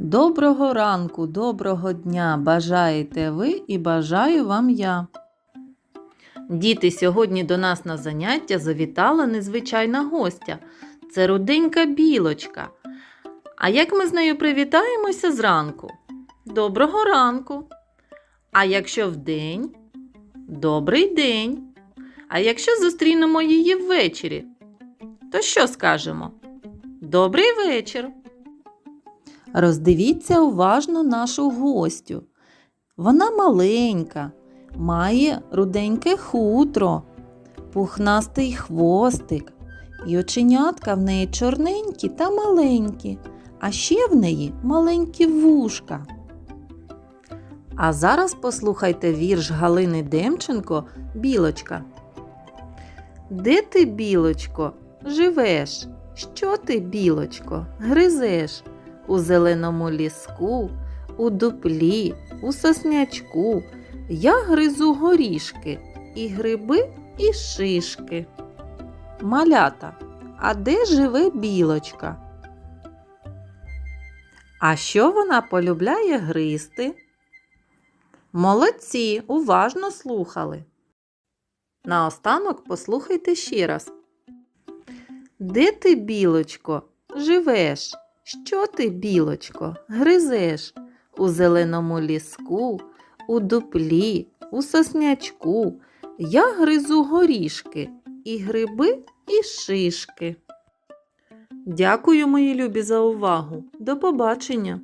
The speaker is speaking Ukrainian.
Доброго ранку, доброго дня бажаєте ви і бажаю вам я. Діти, сьогодні до нас на заняття завітала незвичайна гостя. Це руденька білочка. А як ми з нею привітаємося зранку? Доброго ранку. А якщо вдень? Добрий день. А якщо зустрінемо її ввечері, то що скажемо? Добрий вечір. Роздивіться уважно нашу гостю. Вона маленька, має руденьке хутро, пухнастий хвостик, і оченятка в неї чорненькі та маленькі, а ще в неї маленькі вушка. А зараз послухайте вірш Галини Демченко Білочка. Де ти, білочко, живеш? Що ти, білочко, гризеш? У зеленому ліску, у дуплі, у соснячку. Я гризу горішки, і гриби, і шишки. Малята, а де живе білочка? А що вона полюбляє гризти? Молодці, уважно слухали. Наостанок послухайте ще раз. Де ти, білочко, живеш? Що ти, білочко, гризеш? У зеленому ліску, у дуплі, у соснячку. Я гризу горішки, і гриби, і шишки. Дякую, мої любі, за увагу. До побачення!